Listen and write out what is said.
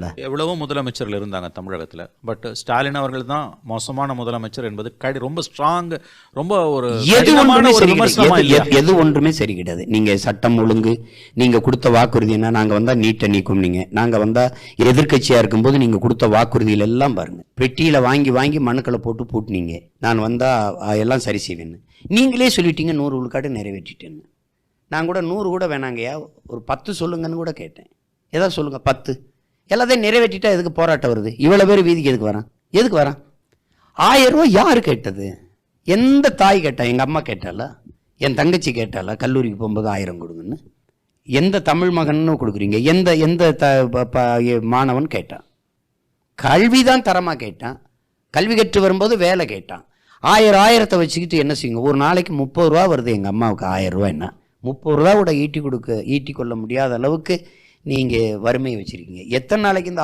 கொடுத்தாருல எவ்வளவோ முதலமைச்சர்கள் இருந்தாங்க தமிழகத்துல. பட் ஸ்டாலின் அவர்கள் தான் மோசமான முதலமைச்சர் என்பது கடி ரொம்ப ஸ்ட்ராங் ரொம்ப ஒரு எது ஒன்றுமே எது- ஒன்றுமே சரி கிடையாது நீங்க சட்டம் ஒழுங்கு நீங்க கொடுத்த வாக்குறுதி என்ன? நாங்க வந்தா நீட்டை நீக்கும் நீங்க. நாங்க வந்தா எதிர்க்கட்சியா இருக்கும்போது நீங்க கொடுத்த வாக்குறுதியில எல்லாம் பாருங்க. பெட்டியில வாங்கி வாங்கி மனுக்களை போட்டு பூட்டினீங்க. நான் வந்தா அஹ், எல்லாம் சரி செய்வேன்னு. நீங்களே சொல்லிட்டீங்க நூறு விழுக்காடு நிறைவேற்றிட்டேன்னு. நான் கூட நூறு கூட வேணாங்கய்யா. ஒரு பத்து சொல்லுங்கன்னு கூட கேட்டேன். ஏதாவது சொல்லுங்க பத்து. எல்லாத்தையும் நிறைவேற்றிட்டா எதுக்கு போராட்டம் வருது? இவ்வளோ பேர் வீதிக்கு எதுக்கு வரான்? எதுக்கு வரான்? ஆயிரம் ரூபா யார் கேட்டது? எந்த தாய் கேட்டா? எங்கள் அம்மா கேட்டால என் தங்கச்சி கேட்டால கல்லூரிக்கு போகும்போது ஆயிரம் கொடுங்கன்னு. எந்த தமிழ் மகன்னு கொடுக்குறீங்க? எந்த எந்த த ப- மாணவன் கேட்டான். கல்வி தான் தரமாக கேட்டான். கல்வி கற்று வரும்போது வேலை கேட்டான். ஆயிரம் ஆயிரத்தை வச்சுக்கிட்டு என்ன செய்யுங்க? ஒரு நாளைக்கு முப்பது ரூபா வருது எங்கள் அம்மாவுக்கு. ஆயிரம் ரூபா என்ன முப்பது ரூபா கூட ஈட்டி கொடுக்க ஈட்டி கொள்ள முடியாத அளவுக்கு நீங்கள் வறுமையை வச்சுருக்கீங்க. எத்தனை நாளைக்கு இந்த